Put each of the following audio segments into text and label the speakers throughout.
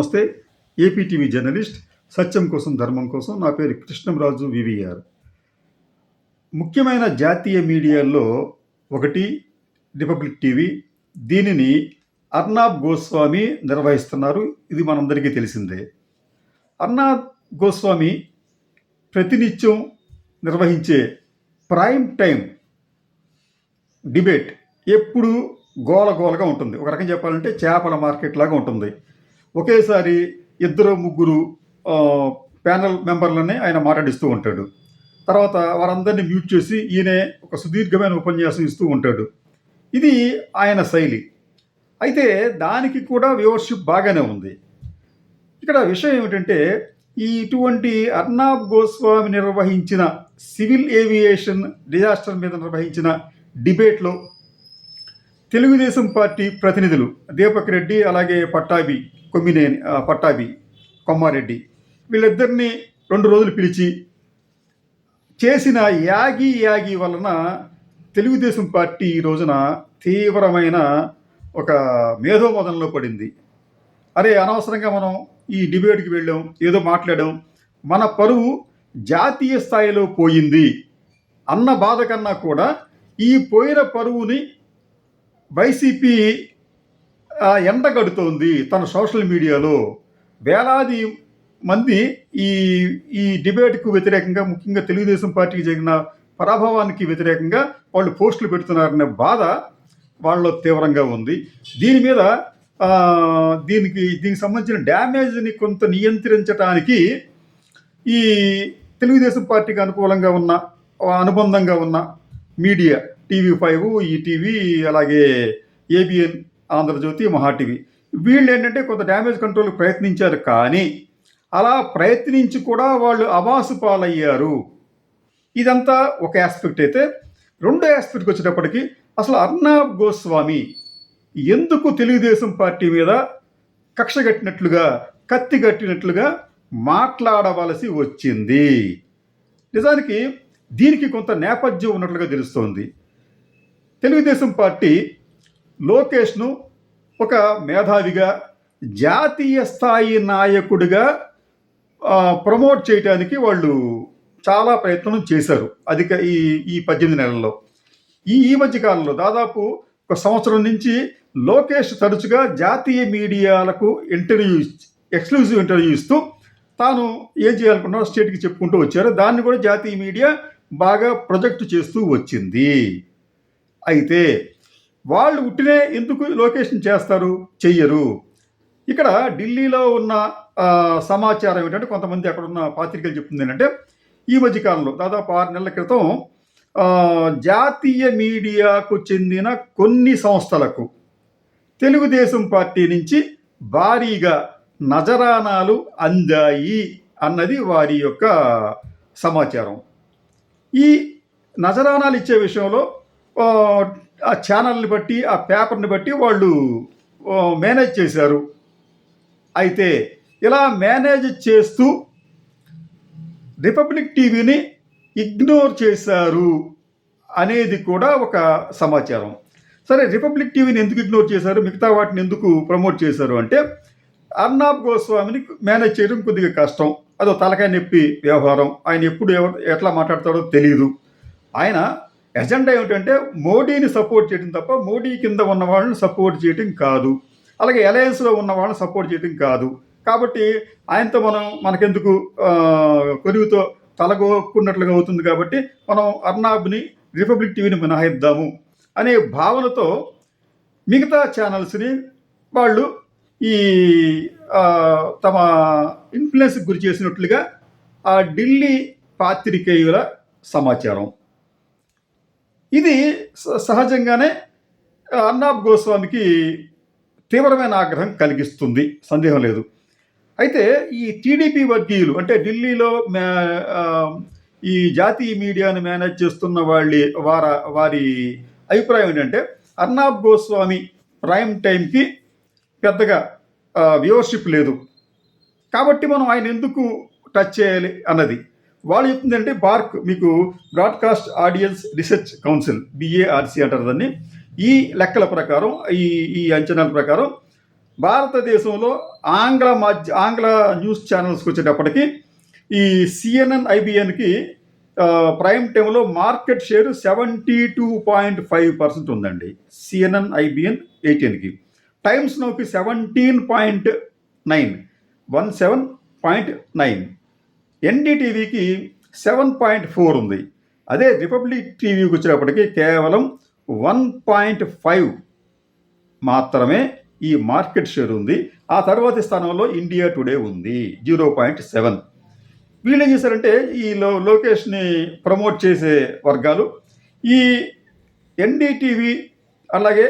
Speaker 1: నమస్తే AP TV journalist సత్యం కోసం ధర్మం కోసం నా పేరు కృష్ణంరాజు వివిఆర్. ముఖ్యమైన జాతీయ మీడియాల్లో ఒకటి రిపబ్లిక్ టీవీ. దీనిని అర్నాబ్ గోస్వామి నిర్వహిస్తున్నారు. ఇది మనందరికీ తెలిసిందే. అర్నాబ్ గోస్వామి ప్రతినిత్యం నిర్వహించే ప్రైమ్ టైం డిబేట్ ఎప్పుడు గోల గోలగా ఉంటుంది. ఒక రకం చెప్పాలంటే చేపల మార్కెట్ లాగా ఉంటుంది. ఒకేసారి ఇద్దరు ముగ్గురు ప్యానల్ ప్యానెల్ మెంబర్లని ఆయన మాట్లాడిస్తూ ఉంటాడు. తర్వాత వారందరినీ మ్యూట్ చేసి ఈయనే ఒక సుదీర్ఘమైన ఉపన్యాసం ఇస్తూ ఉంటాడు. ఇది ఆయన శైలి. అయితే దానికి కూడా వ్యూవర్షిప్ బాగానే ఉంది. ఇక్కడ విషయం ఏమిటంటే ఈ ఇటువంటి అర్నాబ్ గోస్వామి నిర్వహించిన సివిల్ ఏవియేషన్ డిజాస్టర్ మీద నిర్వహించిన డిబేట్లో తెలుగుదేశం పార్టీ ప్రతినిధులు దీపక్ రెడ్డి అలాగే పట్టాభి కొమ్మినేని పట్టాభి కొమ్మారెడ్డి వీళ్ళిద్దరిని రెండు రోజులు పిలిచి చేసిన యాగి యాగి వలన తెలుగుదేశం పార్టీ ఈ రోజున తీవ్రమైన ఒక మేధోమదనలో పడింది. అరే అనవసరంగా మనం ఈ డిబేట్కి వెళ్ళాం ఏదో మాట్లాడాం. మన పరువు జాతీయ స్థాయిలో పోయింది అన్న బాధ కన్నా కూడా ఈ పోయిన పరువుని వైసీపీ ఎండగడుతోంది తన సోషల్ మీడియాలో. వేలాది మంది ఈ ఈ డిబేట్కు వ్యతిరేకంగా ముఖ్యంగా తెలుగుదేశం పార్టీకి జరిగిన పరాభవానికి వ్యతిరేకంగా వాళ్ళు పోస్టులు పెడుతున్నారనే బాధ వాళ్ళలో తీవ్రంగా ఉంది. దీని మీద దీనికి దీనికి సంబంధించిన డ్యామేజ్ని కొంత నియంత్రించడానికి ఈ తెలుగుదేశం పార్టీకి అనుకూలంగా ఉన్న అనుబంధంగా ఉన్న మీడియా టీవీ ఫైవ్ ఈటీవీ అలాగే ఏబిఎన్ ఆంధ్రజ్యోతి మహాటివి. వీళ్ళు ఏంటంటే కొంత డ్యామేజ్ కంట్రోల్ ప్రయత్నించారు కానీ అలా ప్రయత్నించి కూడా వాళ్ళు అవాసు పాలయ్యారు. ఇదంతా ఒక ఆస్పెక్ట్ అయితే. రెండో ఆస్పెక్ట్కి వచ్చేటప్పటికి అసలు అర్నాబ్ గోస్వామి ఎందుకు తెలుగుదేశం పార్టీ మీద కక్ష కట్టినట్లుగా కత్తి కట్టినట్లుగా మాట్లాడవలసి వచ్చింది? నిజానికి దీనికి కొంత నేపథ్యం ఉన్నట్లుగా తెలుస్తోంది. తెలుగుదేశం పార్టీ లోకేష్ను ఒక మేధావిగా జాతీయ స్థాయి నాయకుడిగా ప్రమోట్ చేయడానికి వాళ్ళు చాలా ప్రయత్నం చేశారు అధిక ఈ ఈ పద్దెనిమిది నెలల్లో. ఈ ఈ మధ్య కాలంలో దాదాపు ఒక సంవత్సరం నుంచి లోకేష్ తరచుగా జాతీయ మీడియాలకు ఇంటర్వ్యూ ఎక్స్క్లూజివ్ ఇంటర్వ్యూ ఇస్తూ తాను ఏం చేయాలనుకున్నారో స్టేట్కి చెప్పుకుంటూ వచ్చారు. దాన్ని కూడా జాతీయ మీడియా బాగా ప్రొజెక్ట్ చేస్తూ వచ్చింది. అయితే వాళ్ళు ఉట్టినే ఎందుకు లొకేషన్ చేస్తారు? చెయ్యరు. ఇక్కడ ఢిల్లీలో ఉన్న సమాచారం ఏంటంటే కొంతమంది అక్కడ ఉన్న పాత్రికలు చెప్తుంది ఏంటంటే ఈ మధ్యకాలంలో దాదాపు ఆరు నెలల క్రితం జాతీయ మీడియాకు చెందిన కొన్ని సంస్థలకు తెలుగుదేశం పార్టీ నుంచి భారీగా నజరానాలు అందాయి అన్నది వారి యొక్క సమాచారం. ఈ నజరానాలు ఇచ్చే విషయంలో ఆ, ఛానల్ని బట్టి ఆ పేపర్ని బట్టి వాళ్ళు మేనేజ్ చేశారు. అయితే ఇలా మేనేజ్ చేస్తూ రిపబ్లిక్ టీవీని ఇగ్నోర్ చేశారు అనేది కూడా ఒక సమాచారం. సరే రిపబ్లిక్ టీవీని ఎందుకు ఇగ్నోర్ చేశారు? మిగతా వాటిని ఎందుకు ప్రమోట్ చేశారు అంటే అర్నాబ్ గోస్వామిని మేనేజ్ చేయడం కొద్దిగా కష్టం. అదో తలకాయ నొప్పి వ్యవహారం. ఆయన ఎప్పుడు ఎవరు ఎట్లా మాట్లాడతాడో తెలియదు ఆయన ఎజెండా ఏమిటంటే మోడీని సపోర్ట్ చేయడం తప్ప మోడీ కింద ఉన్న వాళ్ళని సపోర్ట్ చేయడం కాదు. అలాగే అలయన్స్లో ఉన్న వాళ్ళని సపోర్ట్ చేయడం కాదు. కాబట్టి ఆయనతో మనం మనకెందుకు కొలువుతో తలగొక్కున్నట్లుగా అవుతుంది కాబట్టి మనం అర్నాబ్ని రిపబ్లిక్ టీవీని మినహాయిద్దాము అనే భావనతో మిగతా ఛానల్స్ని వాళ్ళు ఈ తమ ఇన్ఫ్లుయెన్స్కి గురి చేసినట్లుగా ఆ ఢిల్లీ పాత్రికేయుల సమాచారం. ఇది స- సహజంగానే అన్నాబ్ గోస్వామికి తీవ్రమైన ఆగ్రహం కలిగిస్తుంది. సందేహం లేదు. అయితే ఈ టీడీపీ వర్గీయులు అంటే ఢిల్లీలో ఈ జాతీయ మీడియాను మేనేజ్ చేస్తున్న వాళ్ళి వార వారి అభిప్రాయం ఏంటంటే అర్నాబ్ గోస్వామి ప్రైమ్ టైంకి పెద్దగా వ్యూవర్షిప్ లేదు. కాబట్టి మనం ఆయన ఎందుకు టచ్ చేయాలి అన్నది. వాళ్ళు చెప్తుందంటే బార్క్ మీకు broadcast audience research council BARC అంటారు దాన్ని. ఈ లెక్కల ప్రకారం ఈ ఈ అంచనాల ప్రకారం భారతదేశంలో ఆంగ్ల మధ్య ఆంగ్ల న్యూస్ ఛానల్స్కి వచ్చేటప్పటికి ఈ సిఎన్ఎన్ ఐబిఎన్కి ప్రైమ్ టైంలో market share seventy two point five percent ఉందండి. సిఎన్ఎన్ ఐబిఎన్ ఎయిటీన్కి. Times నోకి seventeen point nine one seven point nine. ఎన్డీటీవీకి seven point four ఉంది. అదే రిపబ్లిక్ టీవీకి వచ్చేటప్పటికి కేవలం వన్ పాయింట్ ఫైవ్ మాత్రమే ఈ మార్కెట్ షేర్ ఉంది. ఆ తర్వాతి స్థానంలో ఇండియా టుడే ఉంది. Zero point seven. వీళ్ళు ఏం చేశారంటే ఈ లో లోకేష్ని ప్రమోట్ చేసే వర్గాలు ఈ ఎన్డీటీవీ అలాగే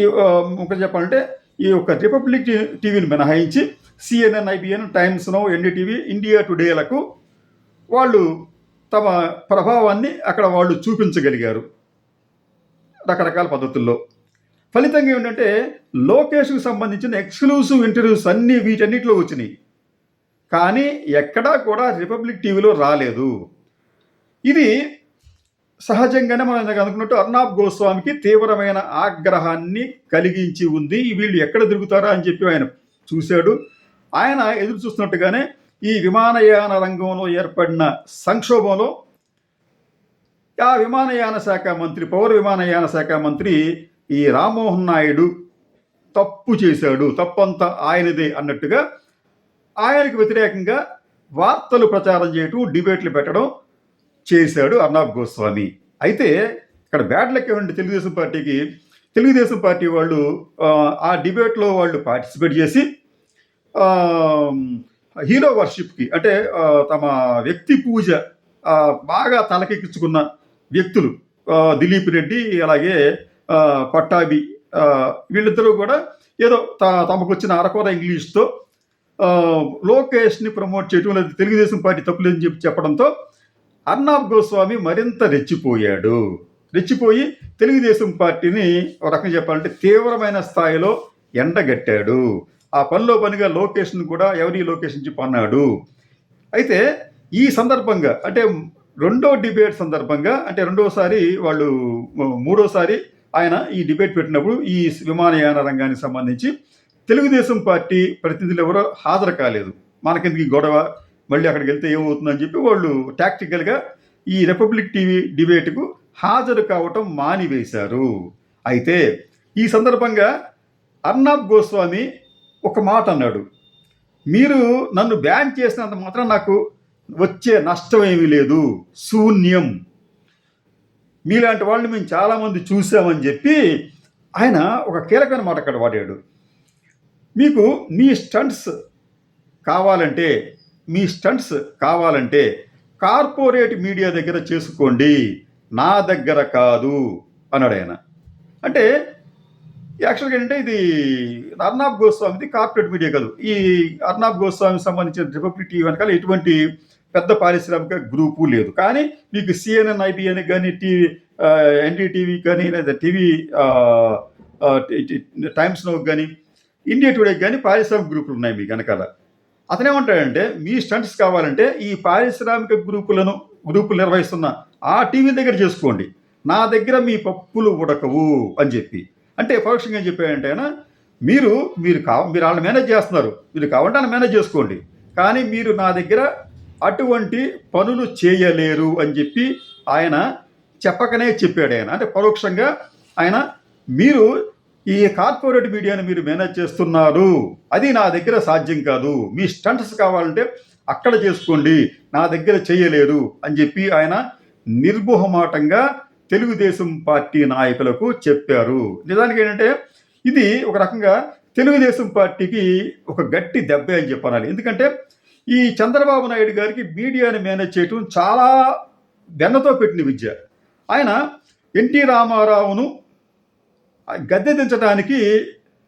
Speaker 1: ఈ ఇంకా చెప్పాలంటే ఈ యొక్క రిపబ్లిక్ టీవీని మినహాయించి సిఎన్ఎన్ ఐబిఎన్ టైమ్స్ను ఎన్డీటీవీ ఇండియా టుడేలకు వాళ్ళు తమ ప్రభావాన్ని అక్కడ వాళ్ళు చూపించగలిగారు రకరకాల పద్ధతుల్లో. ఫలితంగా ఏంటంటే లోకేష్కి సంబంధించిన ఎక్స్క్లూసివ్ ఇంటర్వ్యూస్ అన్నీ వీటన్నిటిలో వచ్చినాయి. కానీ ఎక్కడా కూడా రిపబ్లిక్ టీవీలో రాలేదు. ఇది సహజంగానే మనం అనుకున్నట్టు అర్నాబ్ గోస్వామికి తీవ్రమైన ఆగ్రహాన్ని కలిగించి ఉంది. వీళ్ళు ఎక్కడ తిరుగుతారా అని చెప్పి ఆయన చూశాడు. ఆయన ఎదురు చూస్తున్నట్టుగానే ఈ విమానయాన రంగంలో ఏర్పడిన సంక్షోభంలో ఆ విమానయాన శాఖ మంత్రి పౌర విమానయాన శాఖ మంత్రి ఈ రామ్మోహన్ నాయుడు తప్పు చేశాడు తప్పంతా ఆయనదే అన్నట్టుగా ఆయనకు వ్యతిరేకంగా వార్తలు ప్రచారం చేయటం డిబేట్లు పెట్టడం చేశాడు అర్నాబ్ గోస్వామి. అయితే ఇక్కడ బ్యాడ్లకి లెక్క ఏమంటే తెలుగుదేశం పార్టీకి తెలుగుదేశం పార్టీ వాళ్ళు ఆ, డిబేట్లో వాళ్ళు పార్టిసిపేట్ చేసి హీరో వర్షిప్కి అంటే తమ వ్యక్తి పూజ బాగా తలకెక్కించుకున్న వ్యక్తులు దిలీప్ రెడ్డి అలాగే పట్టాభి వీళ్ళిద్దరూ కూడా ఏదో త- తమకు వచ్చిన అరకొర ఇంగ్లీష్తో లోకేష్ని ప్రమోట్ చేయటం లేదా తెలుగుదేశం పార్టీ తప్పులేదని చెప్పి చెప్పడంతో అర్నాబ్ గోస్వామి మరింత రెచ్చిపోయాడు. రెచ్చిపోయి తెలుగుదేశం పార్టీని ఒక రకంగా చెప్పాలంటే తీవ్రమైన స్థాయిలో ఎండగట్టాడు. ఆ పనిలో పనిగా లోకేష్ను కూడా ఎవరి లోకేష్ నుంచి పన్నాడు? అయితే ఈ సందర్భంగా అంటే రెండో డిబేట్ సందర్భంగా అంటే రెండోసారి వాళ్ళు మూడోసారి ఆయన ఈ డిబేట్ పెట్టినప్పుడు ఈ విమానయాన రంగానికి సంబంధించి తెలుగుదేశం పార్టీ ప్రతినిధులు ఎవరో హాజరు కాలేదు. మనకెందుకు ఈ గొడవ? మళ్ళీ అక్కడికి వెళ్తే ఏమవుతుందని చెప్పి వాళ్ళు టాక్టికల్గా ఈ రిపబ్లిక్ టీవీ డిబేట్కు హాజరు కావటం మానివేశారు. అయితే ఈ సందర్భంగా అర్నాబ్ గోస్వామి ఒక మాట అన్నాడు. మీరు నన్ను బ్యాన్ చేసినంత మాత్రం నాకు వచ్చే నష్టం ఏమీ లేదు. శూన్యం. మీలాంటి వాళ్ళని మేము చాలామంది చూసామని చెప్పి ఆయన ఒక కీలకమైన మాట అక్కడ వాడాడు. మీకు మీ స్టంట్స్ కావాలంటే మీ స్టంట్స్ కావాలంటే కార్పొరేట్ మీడియా దగ్గర చేసుకోండి. నా దగ్గర కాదు అన్నాడు ఆయన. అంటే యాక్చువల్గా ఏంటంటే ఇది అర్నాబ్ గోస్వామిది కార్పొరేట్ మీడియా కాదు ఈ అర్నాబ్ గోస్వామికి సంబంధించిన రిపబ్లిక్ టీవీ వెనకాల ఎటువంటి పెద్ద పారిశ్రామిక గ్రూపు లేదు. కానీ మీకు సిఎన్ఎన్ ఐబిఎన్ కానీ టీవీ ఎన్డీటీవీ కానీ లేదా టీవీ టైమ్స్ నో కానీ ఇండియా టుడే కానీ పారిశ్రామిక గ్రూపులు ఉన్నాయి మీ వెనకాల. అతనేమంటాడంటే మీ స్టంట్స్ కావాలంటే ఈ పారిశ్రామిక గ్రూపులను గ్రూపులు నిర్వహిస్తున్న ఆ టీవీ దగ్గర చేసుకోండి. నా దగ్గర మీ పప్పులు ఉడకవు అని చెప్పి. అంటే పరోక్షంగా ఏం చెప్పాడంటే ఆయన మీరు మీరు కావ మీరు వాళ్ళని మేనేజ్ చేస్తున్నారు. మీరు కావాలంటే వాళ్ళని మేనేజ్ చేసుకోండి. కానీ మీరు నా దగ్గర అటువంటి పనులు చేయలేరు అని చెప్పి ఆయన చెప్పకనే చెప్పాడు ఆయన. అంటే పరోక్షంగా ఆయన మీరు ఈ కార్పొరేట్ మీడియాని మీరు మేనేజ్ చేస్తున్నారు. అది నా దగ్గర సాధ్యం కాదు. మీ స్టంట్స్ కావాలంటే అక్కడ చేసుకోండి. నా దగ్గర చేయలేరు అని చెప్పి ఆయన నిర్మోహమాటంగా తెలుగుదేశం పార్టీ నాయకులకు చెప్పారు. నిజానికి ఏంటంటే ఇది ఒక రకంగా తెలుగుదేశం పార్టీకి ఒక గట్టి దెబ్బ అని చెప్పాలి. ఎందుకంటే ఈ చంద్రబాబు నాయుడు గారికి మీడియాని మేనేజ్ చేయటం చాలా వెన్నతో పెట్టిన విద్య. ఆయన ఎన్టీ రామారావును గద్దె దించడానికి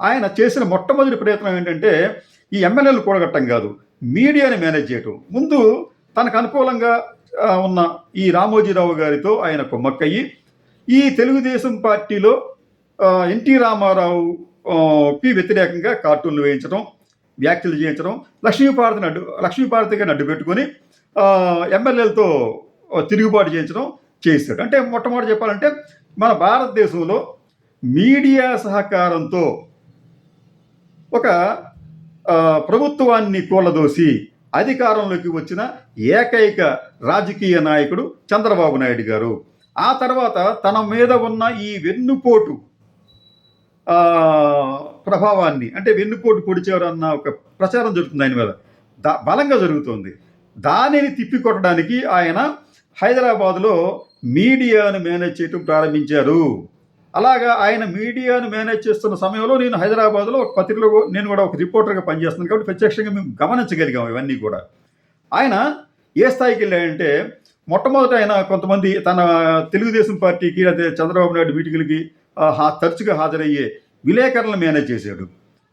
Speaker 1: ఆయన చేసిన మొట్టమొదటి ప్రయత్నం ఏంటంటే ఈ ఎమ్మెల్యేలు కూడగట్టం కాదు మీడియాని మేనేజ్ చేయటం. ముందు తనకు అనుకూలంగా ఉన్న ఈ రామోజీరావు గారితో ఆయన కొమ్మక్కయ్యి ఈ తెలుగుదేశం పార్టీలో ఎన్టీ రామారావు కి వ్యతిరేకంగా కార్టూన్లు వేయించడం వ్యాఖ్యలు చేయించడం లక్ష్మీపార్వతిని అడ్డు లక్ష్మీపార్వతి గారిని అడ్డు పెట్టుకొని ఎమ్మెల్యేలతో తిరుగుబాటు చేయించడం చేశాడు అంటే మొట్టమొదటి చెప్పాలంటే మన భారతదేశంలో మీడియా సహకారంతో ఒక ప్రభుత్వాన్ని కూలదోసి అధికారంలోకి వచ్చిన ఏకైక రాజకీయ నాయకుడు చంద్రబాబు నాయుడు గారు. ఆ తర్వాత తన మీద ఉన్న ఈ వెన్నుపోటు ప్రభావాన్ని అంటే వెన్నుపోటు పొడిచేవారన్న అన్న ఒక ప్రచారం జరుగుతుంది ఆయన మీద. దా బలంగా జరుగుతుంది. దానిని తిప్పికొట్టడానికి ఆయన హైదరాబాద్లో మీడియాను మేనేజ్ చేయటం ప్రారంభించారు. అలాగా ఆయన మీడియాను మేనేజ్ చేస్తున్న సమయంలో నేను హైదరాబాద్లో ఒక పత్రికలో నేను కూడా ఒక రిపోర్టర్గా పనిచేస్తున్నాను కాబట్టి ప్రత్యక్షంగా మేము గమనించగలిగాం ఇవన్నీ కూడా. ఆయన ఏ స్థాయికి వెళ్ళాయంటే మొట్టమొదట ఆయన కొంతమంది తన తెలుగుదేశం పార్టీకి అదే చంద్రబాబు నాయుడు మీటింగులకి తరచుగా హాజరయ్యే విలేకరులను మేనేజ్ చేశాడు.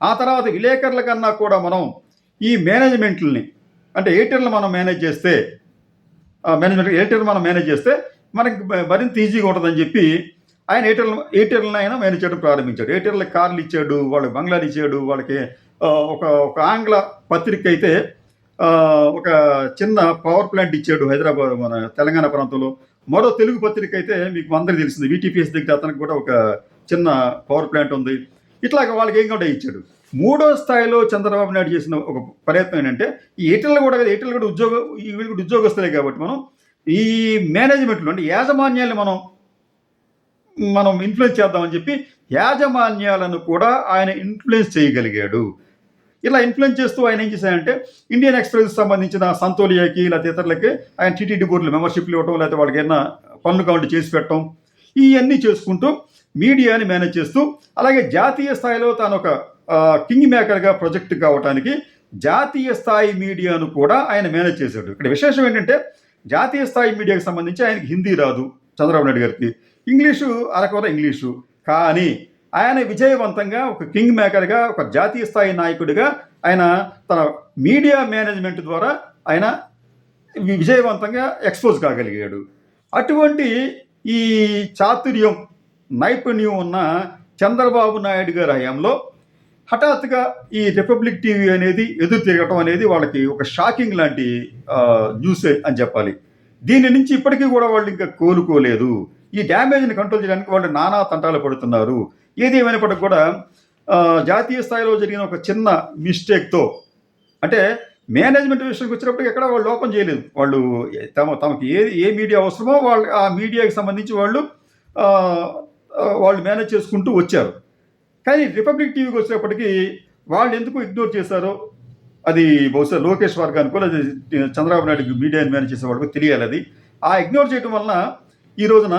Speaker 1: ఆ తర్వాత విలేకరుల కన్నా కూడా మనం ఈ మేనేజ్మెంట్లని అంటే ఎయిర్టెల్ని మనం మేనేజ్ చేస్తే మేనేజ్మెంట్ ఎయిర్టెల్ మనం మేనేజ్ చేస్తే మనకి మరింత ఈజీగా ఉంటుందని చెప్పి ఆయన ఎయిర్టెల్ ఎయిర్టెల్ని ఆయన మేనేజ్ చేయడం ప్రారంభించాడు. ఎయిర్టెల్కి కార్లు ఇచ్చాడు వాళ్ళకి బంగ్లాలు ఇచ్చాడు వాళ్ళకి ఒక ఒక ఆంగ్ల పత్రిక అయితే ఒక చిన్న పవర్ ప్లాంట్ ఇచ్చాడు హైదరాబాద్ మన తెలంగాణ ప్రాంతంలో. మరో తెలుగు పత్రిక అయితే మీకు అందరికీ తెలిసింది. వీటీపీఎస్ దగ్గర అతనికి కూడా ఒక చిన్న పవర్ ప్లాంట్ ఉంది. ఇట్లాగ వాళ్ళకి ఏం కూడా ఇచ్చాడు? మూడో స్థాయిలో చంద్రబాబు నాయుడు చేసిన ఒక ప్రయత్నం ఏంటంటే ఈ ఎయిర్టెల్ కూడా కదా ఎయిర్టెల్ కూడా ఉద్యోగ వీళ్ళు కూడా ఉద్యోగస్తులే కాబట్టి మనం ఈ మేనేజ్మెంట్లో అంటే యాజమాన్యాన్ని మనం మనం ఇన్ఫ్లుయెన్స్ చేద్దామని చెప్పి యాజమాన్యాలను కూడా ఆయన ఇన్ఫ్లుయెన్స్ చేయగలిగాడు. ఇలా ఇన్ఫ్లుయెన్స్ చేస్తూ ఆయన ఏం చేశాడంటే ఇండియన్ ఎక్స్ప్రెస్ సంబంధించిన సంతోలియాకి లేకపోతే ఇతరులకి ఆయన టీటీడీ బోర్డులు మెంబర్షిప్లు ఇవ్వటం లేకపోతే వాళ్ళకి ఏమైనా పన్ను కౌంట్ చేసి పెట్టడం ఇవన్నీ చేసుకుంటూ మీడియాని మేనేజ్ చేస్తూ అలాగే జాతీయ స్థాయిలో తాను ఒక కింగ్ మేకర్గా ప్రొజెక్ట్ కావటానికి జాతీయ స్థాయి మీడియాను కూడా ఆయన మేనేజ్ చేశాడు. ఇక్కడ విశేషం ఏంటంటే జాతీయ స్థాయి మీడియాకి సంబంధించి ఆయనకి హిందీ రాదు చంద్రబాబు నాయుడు గారికి. ఇంగ్లీషు అరకొర ఇంగ్లీషు. కానీ ఆయన విజయవంతంగా ఒక కింగ్ మేకర్గా ఒక జాతీయ స్థాయి నాయకుడిగా ఆయన తన మీడియా మేనేజ్మెంట్ ద్వారా ఆయన విజయవంతంగా ఎక్స్పోజ్ కాగలిగాడు. అటువంటి ఈ చాతుర్యం నైపుణ్యం ఉన్న చంద్రబాబు నాయుడు గారి హయాంలో హఠాత్తుగా ఈ రిపబ్లిక్ టీవీ అనేది ఎదురు తిరగటం అనేది వాళ్ళకి ఒక షాకింగ్ లాంటి న్యూసే న్యూస్ అని చెప్పాలి. దీని నుంచి ఇప్పటికీ కూడా వాళ్ళు ఇంకా కోలుకోలేదు. ఈ డ్యామేజ్ని కంట్రోల్ చేయడానికి వాళ్ళు నానా తంటాలు పడుతున్నారు. ఏది ఏమైనప్పటికీ కూడా జాతీయ స్థాయిలో జరిగిన ఒక చిన్న మిస్టేక్తో అంటే మేనేజ్మెంట్ విషయంకి వచ్చినప్పటికి ఎక్కడ వాళ్ళు లోపం చేయలేదు. వాళ్ళు తమ తమకి ఏ ఏ మీడియా అవసరమో వాళ్ళు ఆ మీడియాకి సంబంధించి వాళ్ళు వాళ్ళు మేనేజ్ చేసుకుంటూ వచ్చారు. కానీ రిపబ్లిక్ టీవీకి వచ్చేటప్పటికి వాళ్ళు ఎందుకు ఇగ్నోర్ చేశారో అది బహుశా లోకేష్ వర్గానికో లేదా చంద్రబాబు నాయుడు మీడియాని మేనేజ్ చేసే వాళ్ళకో తెలియాలి అది. ఆ ఇగ్నోర్ చేయటం వలన ఈ రోజున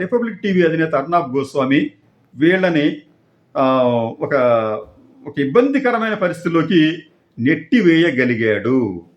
Speaker 1: రిపబ్లిక్ టీవీ అధినేత అర్నాబ్ గోస్వామి వీళ్ళని ఒక ఒక ఇబ్బందికరమైన పరిస్థితిలోకి నెట్టివేయగలిగాడు.